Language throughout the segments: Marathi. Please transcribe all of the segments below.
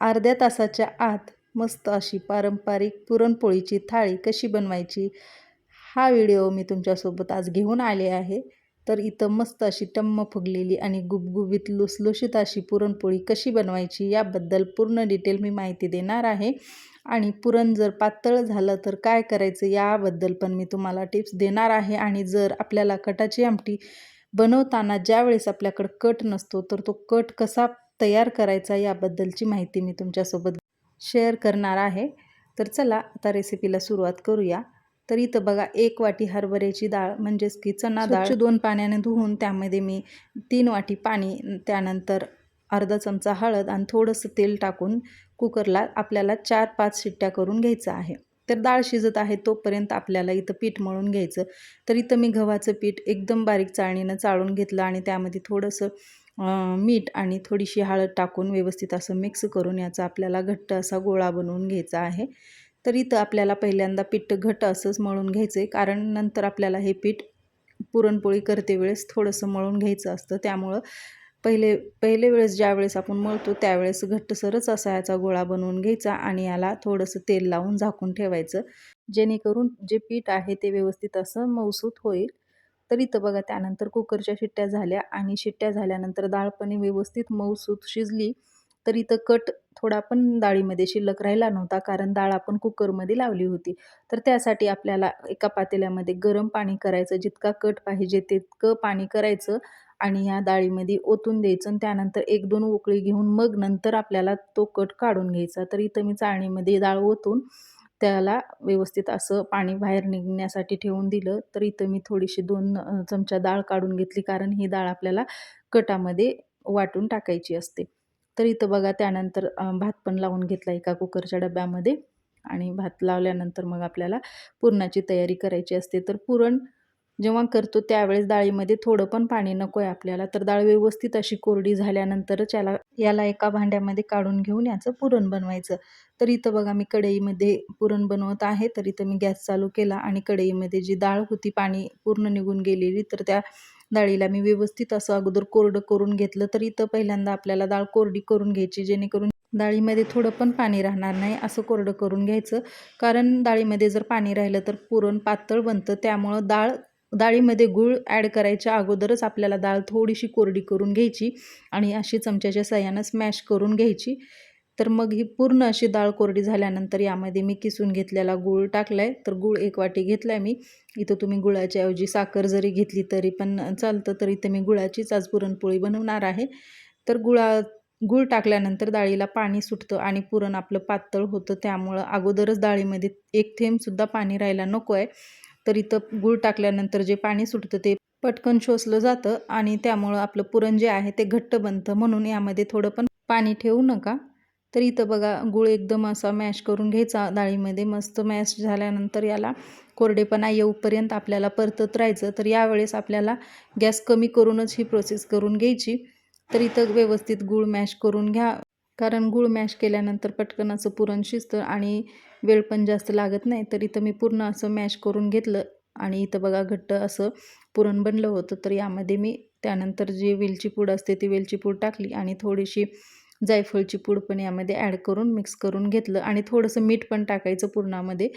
अर्ध्या तासाच्या आत मस्त अशी पारंपरिक पुरणपोळीची थाळी कशी बनवायची हा व्हिडिओ मी तुमच्यासोबत आज घेऊन आले आहे. तर इथं मस्त अशी टम्म फुगलेली आणि गुबगुबीत लुसलुशीत अशी पुरणपोळी कशी बनवायची याबद्दल पूर्ण डिटेल मी माहिती देणार आहे. आणि पुरण जर पातळ झालं तर काय करायचं याबद्दल पण मी तुम्हाला टिप्स देणार आहे. आणि जर आपल्याला कटाची आमटी बनवताना ज्यावेळेस आपल्याकडं कट नसतो तर तो कट कसा तयार करायचा याबद्दलची माहिती मी तुमच्यासोबत शेअर करणार आहे. तर चला आता रेसिपीला सुरुवात करूया. तर इथं बघा एक वाटी हरभऱ्याची डाळ म्हणजेच की चणा डाळ दोन पाण्याने धुवून त्यामध्ये मी तीन वाटी पाणी त्यानंतर अर्धा चमचा हळद आणि थोडंसं तेल टाकून कुकरला आपल्याला चार पाच शिट्ट्या करून घ्यायचं आहे. तर डाळ शिजत आहे तोपर्यंत आपल्याला इथं पीठ मळून घ्यायचं. तर इथं मी गव्हाचं पीठ एकदम बारीक चाळणीनं चाळून घेतलं आणि त्यामध्ये थोडंसं मीठ आणि थोडीशी हळद टाकून व्यवस्थित असं मिक्स करून याचा आपल्याला घट्ट असा गोळा बनवून घ्यायचा आहे. तर इथं आपल्याला पहिल्यांदा पीठ घट्ट असंच मळून घ्यायचं आहे कारण नंतर आपल्याला हे पीठ पुरणपोळी करते वेळेस थोडंसं मळून घ्यायचं असतं. त्यामुळं पहिले पहिले वेळेस ज्या वेळेस आपण मळतो त्यावेळेस घट्टसरच असा याचा गोळा बनवून घ्यायचा आणि याला थोडंसं तेल लावून झाकून ठेवायचं. जेणेकरून जे पीठ आहे ते व्यवस्थित असं मौसूत होईल. तर इथं बघा त्यानंतर कुकरच्या शिट्ट्या झाल्या आणि शिट्ट्या झाल्यानंतर डाळ पण व्यवस्थित मऊसूत शिजली तर इथं कट थोडा पण डाळीमध्ये शिल्लक राहिला नव्हता कारण डाळ आपण कुकरमध्ये लावली होती. तर त्यासाठी आपल्याला एका पातेल्यामध्ये गरम पाणी करायचं जितका कट पाहिजे तितकं पाणी करायचं आणि ह्या डाळीमध्ये ओतून द्यायचं आणि त्यानंतर एक दोन उकळी घेऊन मग नंतर आपल्याला तो कट काढून घ्यायचा. तर इथं मी चाळणीमध्ये डाळ ओतून त्याला व्यवस्थित असं पाणी बाहेर निघण्यासाठी ठेवून दिलं. तर इथं मी थोडीशी दोन चमचा डाळ काढून घेतली कारण ही डाळ आपल्याला कटामध्ये वाटून टाकायची असते. तर इथं बघा त्यानंतर भात पण लावून घेतला एका कुकरच्या डब्यामध्ये. आणि भात लावल्यानंतर मग आपल्याला पुरणाची तयारी करायची असते. तर पुरण जेव्हा करतो त्यावेळेस डाळीमध्ये थोडं पण पाणी नको आहे आपल्याला. तर डाळ व्यवस्थित अशी कोरडी झाल्यानंतरच याला याला एका भांड्यामध्ये काढून घेऊन याचं पुरण बनवायचं. तर इथं बघा मी कढईमध्ये पुरण बनवत आहे. तर इथं मी गॅस चालू केला आणि कढईमध्ये जी डाळ होती पाणी पूर्ण निघून गेलेली तर त्या डाळीला मी व्यवस्थित असं अगोदर कोरडं करून घेतलं. तर इथं पहिल्यांदा आपल्याला डाळ कोरडी करून घ्यायची जेणेकरून डाळीमध्ये थोडं पण पाणी राहणार नाही असं कोरडं करून घ्यायचं. कारण डाळीमध्ये जर पाणी राहिलं तर पुरण पातळ बनतं. त्यामुळं डाळ डाळीमध्ये गूळ ॲड करायच्या अगोदरच आपल्याला डाळ थोडीशी कोरडी करून घ्यायची आणि अशी चमच्याच्या सहाय्यानं स्मॅश करून घ्यायची. तर मग ही पूर्ण अशी डाळ कोरडी झाल्यानंतर यामध्ये मी किसून घेतलेला गूळ टाकला आहे तर गूळ एक वाटी घेतला आहे मी. इथं तुम्ही गुळाच्या ऐवजी साखर जरी घेतली तरी पण चालतं तर इथं मी गुळाचीच आज पुरणपोळी बनवणार आहे. तर गुळा गूळ टाकल्यानंतर डाळीला पाणी सुटतं आणि पुरण आपलं पातळ होतं. त्यामुळं अगोदरच डाळीमध्ये एक थेंबसुद्धा पाणी राहायला नको आहे तर इथं गूळ टाकल्यानंतर जे पाणी सुटतं ते पटकन शोषलं जातं आणि त्यामुळं आपलं पुरण जे आहे ते घट्ट बनतं. म्हणून यामध्ये थोडं पण पाणी ठेवू नका. तर इथं बघा गूळ एकदम असा मॅश करून घ्यायचा डाळीमध्ये. मस्त मॅश झाल्यानंतर याला कोरडेपणा येऊपर्यंत आपल्याला परतत राहायचं. तर यावेळेस आपल्याला गॅस कमी करूनच ही प्रोसेस करून घ्यायची. तर इथं व्यवस्थित गूळ मॅश करून घ्या. कारण गूळ मॅश केल्यानंतर पटकन असं पुरण शिजतं आणि वेळ पण जास्त लागत नाही. तर इथं मी पूर्ण असं मॅश करून घेतलं आणि इथं बघा घट्ट असं पुरण बनलं होतं. तर यामध्ये मी त्यानंतर जी वेलची पूड असते ती वेलची पूड टाकली आणि थोडीशी जायफळची पूड पण यामध्ये ॲड करून मिक्स करून घेतलं. आणि थोडंसं मीठ पण टाकायचं पुरणामध्ये.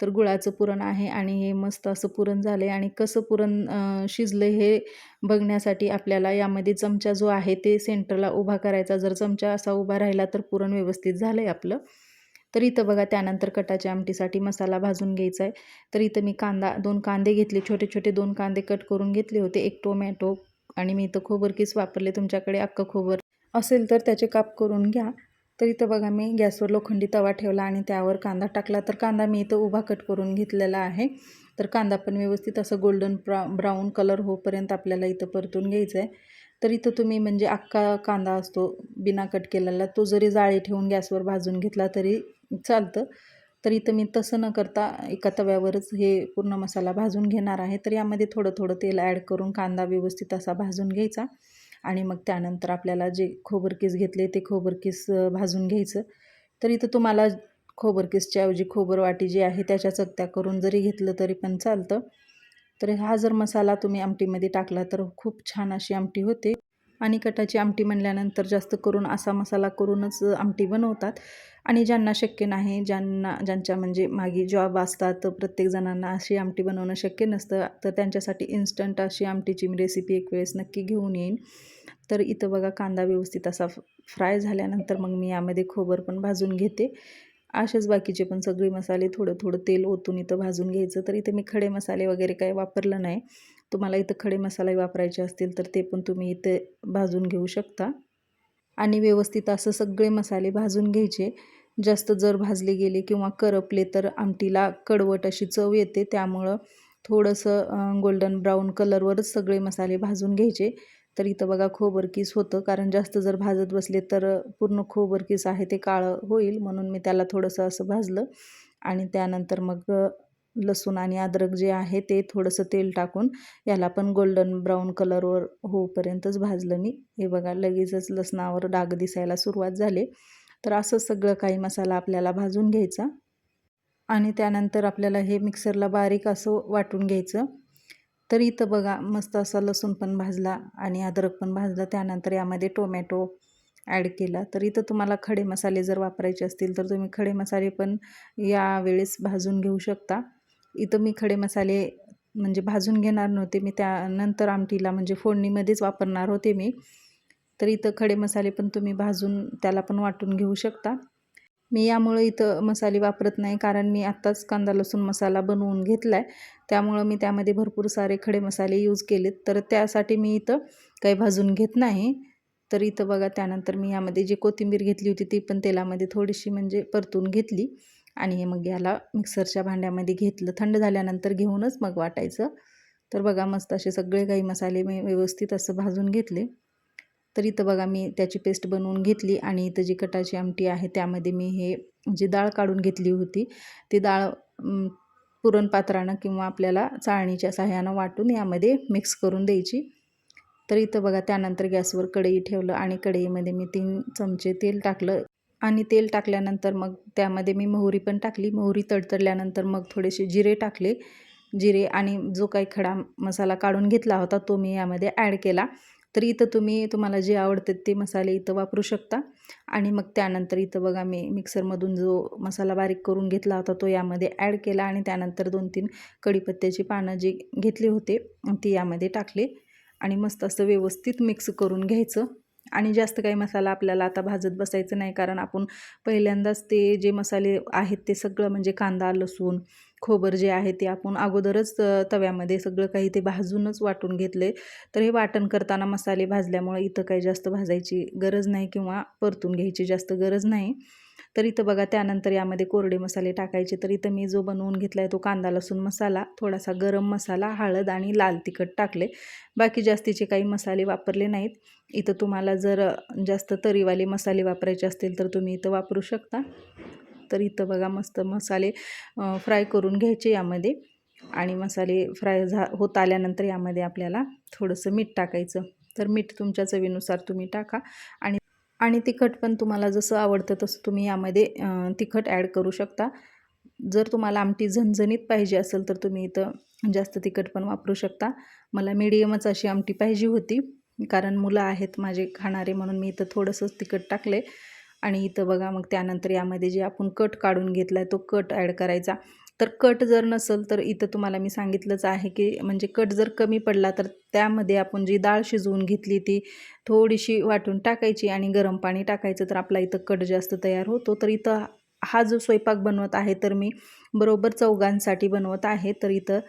तर गुळाचं पुरण आहे आणि हे मस्त असं पुरण झालं आहे आणि कसं पुरण शिजलं हे बघण्यासाठी आपल्याला यामध्ये चमचा जो आहे ते सेंटरला उभा करायचा. जर चमचा असा उभा राहिला तर पुरण व्यवस्थित झालं आहे आपलं. तर इथं बघा त्यानंतर कटाच्या आमटीसाठी मसाला भाजून घ्यायचा आहे तर इथं मी कांदा दोन कांदे घेतले छोटे छोटे दोन कांदे कट करून घेतले होते एक टोमॅटो आणि मी इथं खोबरकीस वापरले तुमच्याकडे अख्खं खोबर असेल तर त्याचे काप करून घ्या. तर इथं बघा मी गॅसवर लोखंडी तवा ठेवला आणि त्यावर कांदा टाकला. तर कांदा मी इथं उभा कट करून घेतलेला आहे. तर कांदा पण व्यवस्थित असं गोल्डन ब्रा ब्राऊन कलर होईपर्यंत आपल्याला इथं परतून घ्यायचं आहे तर इथं तुम्ही म्हणजे अख्खा कांदा असतो बिना कट केलेला तो जरी जाळी ठेवून गॅसवर भाजून घेतला तरी चालतं. तर इथं मी तसं न करता एका तव्यावरच हे पूर्ण मसाला भाजून घेणार आहे. तर यामध्ये थोडं थोडं तेल ॲड करून कांदा व्यवस्थित असा भाजून घ्यायचा. आणि मग त्यानंतर आपल्याला जे खोबरकीस घेतले ते खोबरकीस भाजून घ्यायचं. तर इथं तुम्हाला खोबरकीसच्या ऐवजी खोबर वाटी जी आहे त्याच्या चकत्या करून जरी घेतलं तरी पण चालतं. तर हा जर मसाला तुम्ही आमटीमध्ये टाकला तर खूप छान अशी आमटी होते. आणि कटाची आमटी म्हणल्यानंतर जास्त करून असा मसाला करूनच आमटी बनवतात. आणि ज्यांना शक्य नाही ज्यांना ज्यांच्या म्हणजे मागे जॉब असतात प्रत्येक जणांना अशी आमटी बनवणं शक्य नसतं तर त्यांच्यासाठी इन्स्टंट अशी आमटीची मी रेसिपी एक वेळेस नक्की घेऊन येईन. तर इथं बघा कांदा व्यवस्थित असा फ्राय झाल्यानंतर मग मी यामध्ये खोबर पण भाजून घेते. असेच बाकीचे पण सगळे मसाले थोडं थोडं तेल ओतून इथं भाजून घ्यायचं. तर इथं मी खडे मसाले वगैरे काही वापरलं नाही. तुम्हाला इथं खडे मसाले वापरायचे असतील तर ते पण तुम्ही इथे भाजून घेऊ शकता. आणि व्यवस्थित असं सगळे मसाले भाजून घ्यायचे. जास्त जर भाजले गेले किंवा करपले तर आमटीला कडवट अशी चव येते. त्यामुळं थोडंसं गोल्डन ब्राऊन कलरवरच सगळे मसाले भाजून घ्यायचे. तर इथं बघा खोबरकीस होतं. कारण जास्त जर भाजत बसले तर पूर्ण खोबरकीस आहे ते काळं होईल. म्हणून मी त्याला थोडंसं असं भाजलं. आणि त्यानंतर मग लसूण आणि अद्रक जे आहे ते थोडंसं तेल टाकून याला पण गोल्डन ब्राऊन कलरवर होऊपर्यंतच भाजलं मी. हे बघा लगेचच लसणावर डाग दिसायला सुरुवात झाली. तर असं सगळं काही मसाला आपल्याला भाजून घ्यायचा आणि त्यानंतर आपल्याला हे मिक्सरला बारीक असं वाटून घ्यायचं. तर इथं बघा मस्त असा लसूण पण भाजला आणि अद्रक पण भाजला. त्यानंतर यामध्ये टोमॅटो ॲड केला. तर इथं तुम्हाला खडे मसाले जर वापरायचे असतील तर तुम्ही खडे मसाले पण यावेळेस भाजून घेऊ शकता. इथं मी खडे मसाले म्हणजे भाजून घेणार नव्हते. मी त्यानंतर आमटीला म्हणजे फोडणीमध्येच वापरणार होते मी. तर इथं खडे मसाले पण तुम्ही भाजून त्याला पण वाटून घेऊ शकता. मी यामुळं इथं मसाले वापरत नाही कारण मी आत्ताच कांदा लसूण मसाला बनवून घेतला आहे त्यामुळं मी त्यामध्ये भरपूर सारे खडे मसाले यूज केलेत. तर त्यासाठी मी इथं काही भाजून घेत नाही. तर इथं बघा त्यानंतर मी यामध्ये जी कोथिंबीर घेतली होती ती पण तेलामध्ये थोडीशी म्हणजे परतून घेतली. आणि हे मग याला मिक्सरच्या भांड्यामध्ये घेतलं. थंड झाल्यानंतर घेऊनच मग वाटायचं. तर बघा मस्त असे सगळे काही मसाले मी व्यवस्थित असं भाजून घेतले. तर इथं बघा मी त्याची पेस्ट बनवून घेतली आणि इथं जी कटाची आमटी आहे त्यामध्ये मी हे जी डाळ काढून घेतली होती ती डाळ पुरणपात्रानं किंवा आपल्याला चाळणीच्या सहाय्यानं वाटून यामध्ये मिक्स करून द्यायची. तर इथं बघा त्यानंतर गॅसवर कढई ठेवलं आणि कढईमध्ये मी तीन चमचे तेल टाकलं. आणि तेल टाकल्यानंतर मग त्यामध्ये मी मोहरी पण टाकली. मोहरी तडतडल्यानंतर मग थोडेसे जिरे टाकले. जिरे आणि जो काही खडा मसाला काढून घेतला होता तो मी यामध्ये ॲड केला. तर इथं तुम्ही तुम्हाला जे आवडतात ते मसाले इथं वापरू शकता. आणि मग त्यानंतर इथं बघा मी मिक्सरमधून जो मसाला बारीक करून घेतला होता तो यामध्ये ॲड केला आणि त्यानंतर दोन तीन कढीपत्त्याची पानं जी घेतली होते ती यामध्ये टाकले. आणि मस्त असं व्यवस्थित मिक्स करून घ्यायचं. आणि जास्त काही मसाला आपल्याला आता भाजत बसायचं नाही कारण आपण पहिल्यांदाच ते जे मसाले आहेत ते सगळं म्हणजे कांदा लसूण खोबर जे आहे ते आपण अगोदरच तव्यामध्ये सगळं काही ते भाजूनच वाटून घेतले. तर हे वाटण करताना मसाले भाजल्यामुळे इथं काही जास्त भाजायची गरज नाही किंवा परतून घ्यायची जास्त गरज नाही. तर इथं बघा त्यानंतर यामध्ये कोरडे मसाले टाकायचे. तर इथं मी जो बनवून घेतला आहे तो कांदा लसूण मसाला थोडासा गरम मसाला हळद आणि लाल तिखट टाकले. बाकी जास्तीचे काही मसाले वापरले नाहीत. इथं तुम्हाला जर जास्त तरीवाले मसाले वापरायचे असतील तर तुम्ही इथं वापरू शकता. तर इथं बघा मस्त मसाले फ्राय करून घ्यायचे यामध्ये. आणि मसाले फ्राय झा होत आल्यानंतर यामध्ये आपल्याला थोडंसं मीठ टाकायचं. तर मीठ तुमच्या चवीनुसार तुम्ही टाका. आणि आणि तिखट पण तुम्हाला जसं आवडतं तसं तुम्ही यामध्ये तिखट ॲड करू शकता. जर तुम्हाला आमटी झणझणीत पाहिजे असेल तर तुम्ही इथं जास्त तिखट पण वापरू शकता. मला मीडियमच अशी आमटी पाहिजे होती कारण मुलं आहेत माझे खाणारे म्हणून मी इथं थोडंसंच तिखट टाकले. आणि इथं बघा मग त्यानंतर यामध्ये जे आपण कट काढून घेतला आहे तो कट ॲड करायचा. तर कट जर नसेल तर इथं तुम्हाला मी सांगितलंच आहे की म्हणजे कट जर कमी पडला तर त्यामध्ये आपण जी डाळ शिजवून घेतली ती थोडीशी वाटून टाकायची आणि गरम पाणी टाकायचं. तर आपला इथं कट जास्त तयार होतो. तर इथं हा जो स्वयंपाक बनवत आहे तर मी बरोबर चौघांसाठी बनवत आहे. तर इथं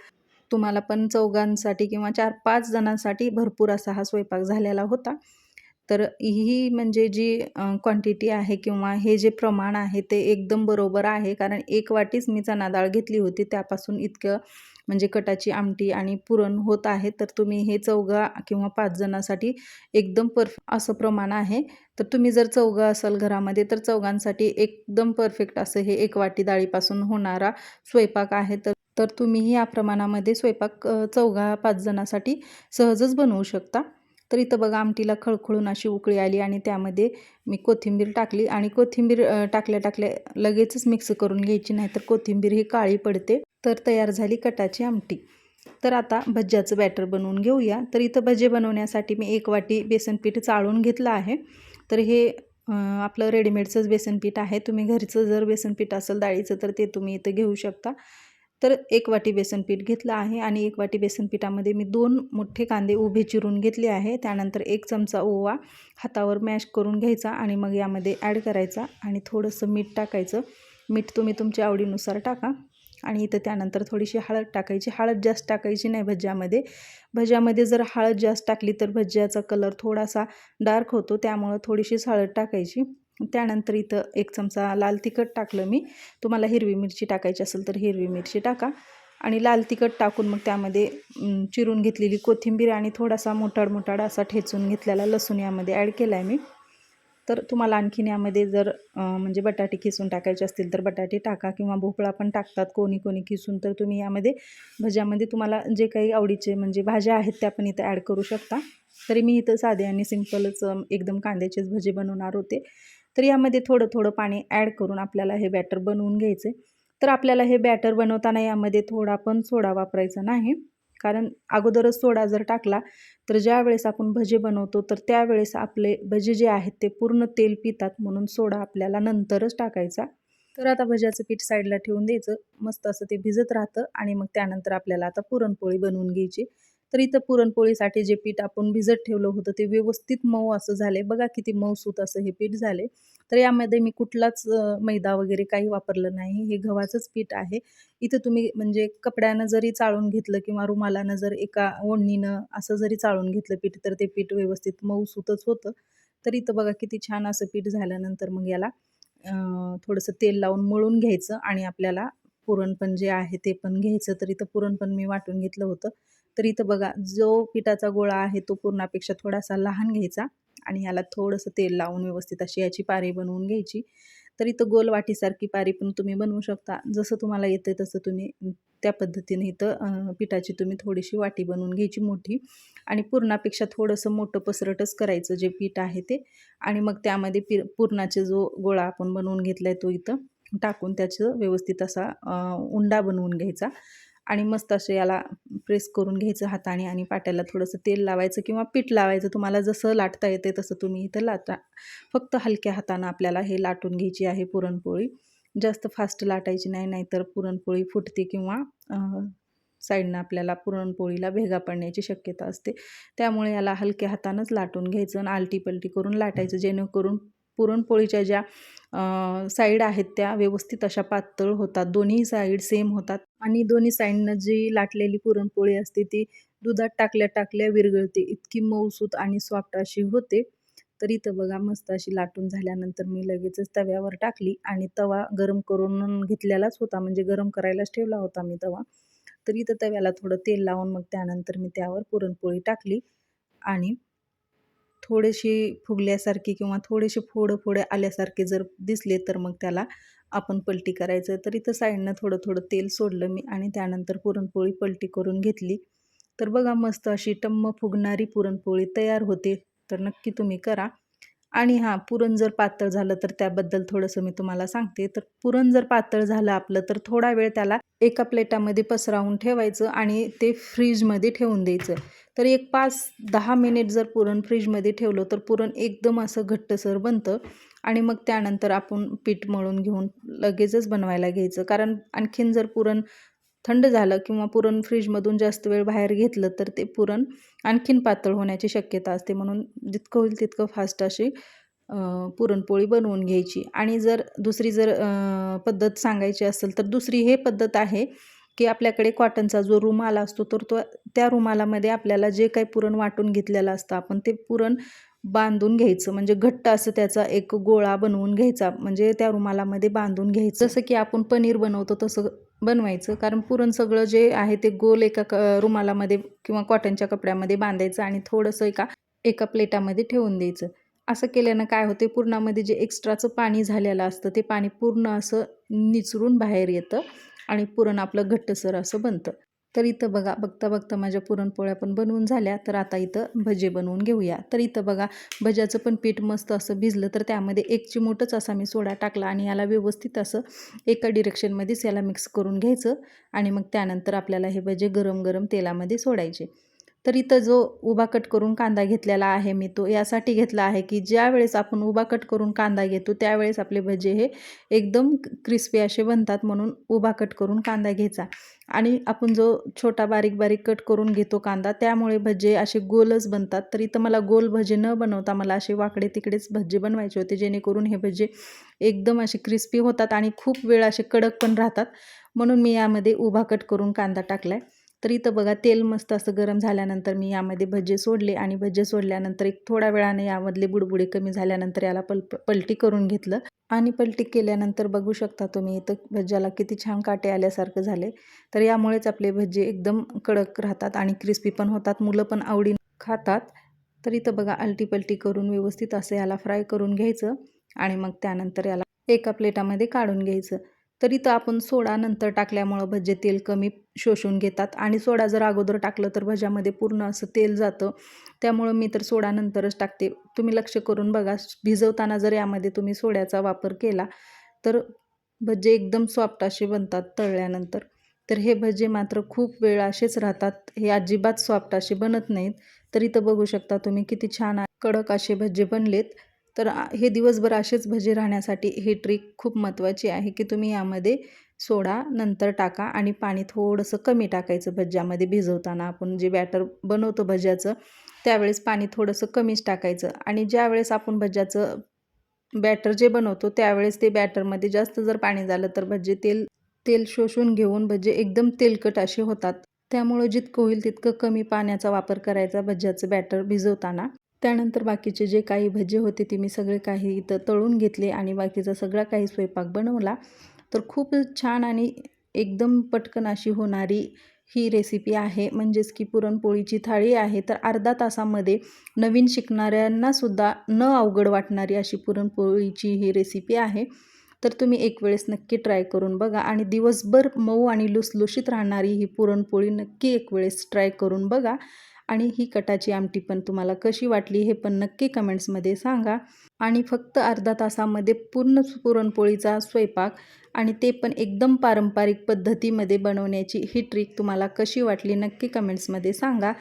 तुम्हाला पण चौघांसाठी किंवा चार पाच जणांसाठी भरपूर असा हा स्वयंपाक झालेला होता. तर ही म्हणजे जी क्वांटिटी आहे किंवा हे जे प्रमाण आहे ते एकदम बरोबर आहे. कारण एक वाटीच मी चणा डाळ घेतली होती त्यापासून इतकं म्हणजे कटाची आमटी आणि पुरण होत आहे. तर तुम्ही हे चौघा किंवा पाच जणांसाठी एकदम परफेक्ट असं प्रमाण आहे. तर तुम्ही जर चौघा असाल घरामध्ये तर चौघांसाठी एकदम परफेक्ट असं हे एक वाटी डाळीपासून होणारा स्वयंपाक आहे. तर तर तुम्ही या प्रमाणामध्ये स्वयंपाक चौघा पाच जणांसाठी सहजच बनवू शकता. तर इथं बघा आमटीला खळखळून अशी उकळी आली आणि त्यामध्ये मी कोथिंबीर टाकली आणि कोथिंबीर टाकल्या टाकल्या लगेचच मिक्स करून घ्यायची नाही तर कोथिंबीर ही काळी पडते. तर तयार झाली कटाची आमटी. तर आता भज्याचं बॅटर बनवून घेऊया. तर इथं भजे बनवण्यासाठी मी एक वाटी बेसनपीठ चाळून घेतलं आहे. तर हे आपलं रेडीमेडचंच बेसनपीठ आहे. तुम्ही घरचं जर बेसनपीठ असेल डाळीचं तर ते तुम्ही इथं घेऊ शकता. तर एक वाटी बेसन पीठ घेतलं आहे आणि एक वाटी बेसन पिठामध्ये मी दोन मोठे कांदे उभे चिरून घेतले आहे. त्यानंतर एक चमचा ओवा हातावर मॅश करून घ्यायचा आणि मग यामध्ये ॲड करायचा आणि थोडंसं मीठ टाकायचं. मीठ तुम्ही तुमच्या आवडीनुसार टाका आणि इथं त्यानंतर थोडीशी हळद टाकायची. हळद जास्त टाकायची नाही भज्यामध्ये. भज्यामध्ये जर हळद जास्त टाकली तर भज्याचा कलर थोडासा डार्क होतो त्यामुळं थोडीशीच हळद टाकायची. त्यानंतर इथं एक चमचा लाल तिखट टाकलं मी. तुम्हाला हिरवी मिरची टाकायची असेल तर हिरवी मिरची टाका. आणि लाल तिखट टाकून मग त्यामध्ये चिरून घेतलेली कोथिंबीर आणि थोडासा मोठाड मोठाड असा ठेचून घेतलेला लसूण यामध्ये ॲड केला आहे मी. तर तुम्हाला आणखीन यामध्ये जर म्हणजे बटाटे किसून टाकायचे असतील तर बटाटे टाका किंवा भोपळा पण टाकतात कोणी कोणी किसून तर तुम्ही यामध्ये भज्यामध्ये तुम्हाला जे काही आवडीचे म्हणजे भाज्या आहेत त्या पण इथं ॲड करू शकता. तरी मी इथं साधे आणि सिंपलच एकदम कांद्याचेच भजे बनवणार होते. तर यामध्ये थोडं थोडं पाणी ॲड करून आपल्याला हे बॅटर बनवून घ्यायचे तर आपल्याला हे बॅटर बनवताना यामध्ये थोडा पण सोडा वापरायचा नाही. कारण अगोदरच सोडा जर टाकला तर ज्या वेळेस आपण भजे बनवतो तर त्यावेळेस आपले भजे जे आहेत ते पूर्ण तेल पितात म्हणून सोडा आपल्याला नंतरच टाकायचा. तर आता भज्याचं पीठ साईडला ठेवून द्यायचं. मस्त असं ते भिजत राहतं आणि मग त्यानंतर आपल्याला आता पुरणपोळी बनवून घ्यायची. तर इथं पुरणपोळीसाठी जे पीठ आपण भिजत ठेवलं होतं ते व्यवस्थित मऊ असं झाले बघा किती मऊसूत असं हे पीठ झाले तर यामध्ये मी कुठलाच मैदा वगैरे काही वापरलं नाही. हे गव्हाचंच पीठ आहे. इथं तुम्ही म्हणजे कपड्यानं जरी चाळून घेतलं किंवा रुमालानं जर एका ओढणीनं असं जरी चाळून घेतलं पीठ तर ते पीठ व्यवस्थित मऊसूतच होतं. तर इथं बघा किती छान असं पीठ झाल्यानंतर मग याला थोडंसं तेल लावून मळून घ्यायचं आणि आपल्याला पुरण पण जे आहे ते पण घ्यायचं. तर इथं पुरण पण मी वाटून घेतलं होतं. तर इथं बघा जो पिठाचा गोळा आहे तो पुरणापेक्षा थोडासा लहान घ्यायचा आणि ह्याला थोडंसं तेल लावून व्यवस्थित अशी याची पारी बनवून घ्यायची. तर इथं गोल वाटीसारखी पारी पण तुम्ही बनवू शकता. जसं तुम्हाला येतं तसं तुम्ही त्या पद्धतीने इथं पिठाची तुम्ही थोडीशी वाटी बनवून घ्यायची मोठी आणि पुरणापेक्षा थोडंसं मोठं पसरटच करायचं जे पीठ आहे ते. आणि मग त्यामध्ये पि पुरणाचे जो गोळा आपण बनवून घेतला आहे तो इथं टाकून त्याचं व्यवस्थित असा उंडा बनवून घ्यायचा. आणि मस्त असं याला प्रेस करून घ्यायचं हाताने आणि पाट्याला थोडंसं तेल लावायचं किंवा पीठ लावायचं. तुम्हाला जसं लाटता येते तसं तुम्ही इथं लाटा. फक्त हलक्या हातानं आपल्याला हे लाटून घ्यायची आहे पुरणपोळी. जास्त फास्ट लाटायची नाही नाहीतर पुरणपोळी फुटते किंवा साईडनं आपल्याला पुरणपोळीला भेगा पडण्याची शक्यता असते. त्यामुळे याला हलक्या हातानंच लाटून घ्यायचं आणि आलटी पलटी करून लाटायचं जेणेकरून पुरणपोळीच्या ज्या साईड आहेत त्या व्यवस्थित अशा पातळ होतात. दोन्ही साईड सेम होतात. आणि दोन्ही साईडनं जी लाटलेली पुरणपोळी असते ती दुधात टाकल्या टाकल्या विरघळते. इतकी मऊसूत आणि सॉफ्ट अशी होते. तर इथं बघा मस्त अशी लाटून झाल्यानंतर मी लगेचच तव्यावर टाकली आणि तवा गरम करून घेतलेलाच होता. म्हणजे गरम करायलाच ठेवला होता मी तवा. तर इथं तव्याला थोडं तेल लावून मग त्यानंतर मी त्यावर पुरणपोळी टाकली आणि थोडेशी फुगल्यासारखी किंवा थोडेसे फोडं फोडे आल्यासारखे जर दिसले तर मग त्याला आपण पलटी करायचं. तर इथं साईडनं थोडं थोडं तेल सोडलं मी आणि त्यानंतर पुरणपोळी पलटी करून घेतली. तर बघा मस्त अशी टम्म फुगणारी पुरणपोळी तयार होते. तर नक्की तुम्ही करा. आणि हां पुरण जर पातळ झालं तर त्याबद्दल थोडंसं मी तुम्हाला सांगते. तर पुरण जर पातळ झालं आपलं तर थोडा वेळ त्याला एका प्लेटामध्ये पसरावून ठेवायचं आणि ते फ्रीजमध्ये ठेवून द्यायचं. तर एक पाच दहा मिनिट जर पुरण फ्रीजमध्ये ठेवलं तर पुरण एकदम असं घट्टसर बनतं आणि मग त्यानंतर आपण पीठ मळून घेऊन लगेचच बनवायला घ्यायचं. कारण आणखीन जर पुरण थंड झालं किंवा पुरण फ्रीजमधून जास्त वेळ बाहेर घेतलं तर ते पुरण आणखीन पातळ होण्याची शक्यता असते. म्हणून जितकं होईल तितकं फास्ट अशी पुरणपोळी बनवून घ्यायची. आणि जर दुसरी जर पद्धत सांगायची असेल तर दुसरी हे पद्धत आहे की आपल्याकडे कॉटनचा जो रुमाल असतो तर तो त्या रुमालामध्ये आपल्याला जे काही पुरण वाटून घेतलेलं असतं आपण ते पुरण बांधून घ्यायचं म्हणजे घट्ट असं त्याचा एक गोळा बनवून घ्यायचा म्हणजे त्या रुमालामध्ये बांधून घ्यायचं. जसं की आपण पनीर बनवतो तसं बनवायचं. कारण पुरण सगळं जे आहे ते गोल एका क रुमालामध्ये किंवा कॉटनच्या कपड्यामध्ये बांधायचं आणि थोडंसं एका एका प्लेटामध्ये ठेवून द्यायचं. असं केल्यानं काय होते पुरणामध्ये जे एक्स्ट्राचं पाणी झालेलं असतं ते पाणी पूर्ण असं निचरून बाहेर येतं आणि पुरण आपलं घट्टसर असं बनतं. तर इथं बघा बघता बघता माझ्या पुरणपोळ्या पण बनवून झाल्या. तर आता इथं भजे बनवून घेऊया. तर इथं बघा भज्याचं पण पीठ मस्त असं भिजलं तर त्यामध्ये एक चिमूटच असा मी सोडा टाकला आणि याला व्यवस्थित असं एका डिरेक्शनमध्येच याला मिक्स करून घ्यायचं आणि मग त्यानंतर आपल्याला हे भजे गरम गरम तेलामध्ये सोडायचे. तर इथं जो उभा कट करून कांदा घेतलेला आहे मी तो यासाठी घेतला आहे की ज्या वेळेस आपण उभा कट करून कांदा घेतो त्यावेळेस आपले भजे हे एकदम क्रिस्पी असे बनतात म्हणून उभा कट करून कांदा घ्यायचा. आणि आपण जो छोटा बारीक बारीक कट करून घेतो कांदा त्यामुळे भजे असे गोलच बनतात. तर इथं मला गोल भजे न बनवता मला असे वाकडे तिकडेच भजे बनवायचे होते जेणेकरून हे भजे एकदम असे क्रिस्पी होतात आणि खूप वेळ असे कडक पण राहतात. म्हणून मी यामध्ये उभा कट करून कांदा टाकला आहे तर इथं बघा तेल मस्त असं गरम झाल्यानंतर मी यामध्ये भजे सोडले आणि भजे सोडल्यानंतर एक थोड्या वेळाने यामधले बुडबुडे कमी झाल्यानंतर याला पल पलटी करून घेतलं. आणि पलटी केल्यानंतर बघू शकता तुम्ही इथं भज्याला किती छान काटे आल्यासारखं झाले. तर यामुळेच आपले भजे एकदम कडक राहतात आणि क्रिस्पी पण होतात मुलं पण आवडीन खातात. तर इथं बघा अलटी पलटी करून व्यवस्थित असं याला फ्राय करून घ्यायचं आणि मग त्यानंतर याला एका प्लेटामध्ये काढून घ्यायचं. तरी तर आपण सोडा नंतर टाकल्यामुळं भजे तेल कमी शोषून घेतात. आणि सोडा जर अगोदर टाकलं तर भज्यामध्ये पूर्ण असं तेल जातं. त्यामुळं मी तर सोडा नंतरच टाकते. तुम्ही लक्ष करून बघा भिजवताना जर यामध्ये तुम्ही सोड्याचा वापर केला तर भजे एकदम सॉफ्ट असे बनतात तळल्यानंतर. तर हे भजे मात्र खूप वेळ असेच राहतात. हे अजिबात सॉफ्ट असे बनत नाहीत. तरी तर बघू शकता तुम्ही किती छान कडक असे भजे बनलेत. तर हे दिवसभर असेच भजे राहण्यासाठी ही ट्रिक खूप महत्त्वाची आहे की तुम्ही यामध्ये सोडा नंतर टाका आणि पाणी थोडंसं कमी टाकायचं भज्यामध्ये भिजवताना. आपण जे बॅटर बनवतो भज्याचं त्यावेळेस पाणी थोडंसं कमीच टाकायचं आणि ज्यावेळेस आपण भज्याचं बॅटर जे बनवतो त्यावेळेस ते बॅटरमध्ये जास्त जर पाणी झालं तर भजे तेल तेल शोषून घेऊन भजे एकदम तेलकट असे होतात. त्यामुळं जितकं होईल तितकं कमी पाण्याचा वापर करायचा भज्याचं बॅटर भिजवताना. त्यानंतर बाकीचे जे काही भजे होते ते मी सगळे काही इथं तळून घेतले आणि बाकीचा सगळा काही स्वयंपाक बनवला. तर खूप छान आणि एकदम पटकन अशी होणारी ही रेसिपी आहे. म्हणजेच की पुरणपोळीची थाळी आहे. तर अर्धा तासामध्ये नवीन शिकणाऱ्यांनासुद्धा न अवघड वाटणारी अशी पुरणपोळीची ही रेसिपी आहे. तर तुम्ही एक वेळेस नक्की ट्राय करून बघा आणि दिवसभर मऊ आणि लुसलुशीत राहणारी ही पुरणपोळी नक्की एक वेळेस ट्राय करून बघा. आणि ही कटाची आमटी पण तुम्हाला कशी वाटली हे पण नक्की कमेंट्समध्ये सांगा. आणि फक्त अर्धा तासामध्ये पूर्ण पुरणपोळीचा स्वयंपाक आणि ते पण एकदम पारंपरिक पद्धतीमध्ये बनवण्याची ही ट्रिक तुम्हाला कशी वाटली नक्की कमेंट्समध्ये सांगा.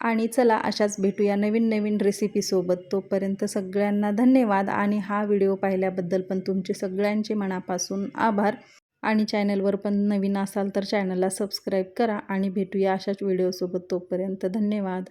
आणि चला अशाच भेटूया नवीन नवीन रेसिपीसोबत तोपर्यंत सगळ्यांना धन्यवाद. आणि हा व्हिडिओ पाहिल्याबद्दल पण तुमचे सगळ्यांचे मनापासून आभार. आणि चॅनलवर पण नवीन असाल तर चॅनलला सबस्क्राईब करा आणि भेटूया अशाच व्हिडिओसोबत तोपर्यंत धन्यवाद.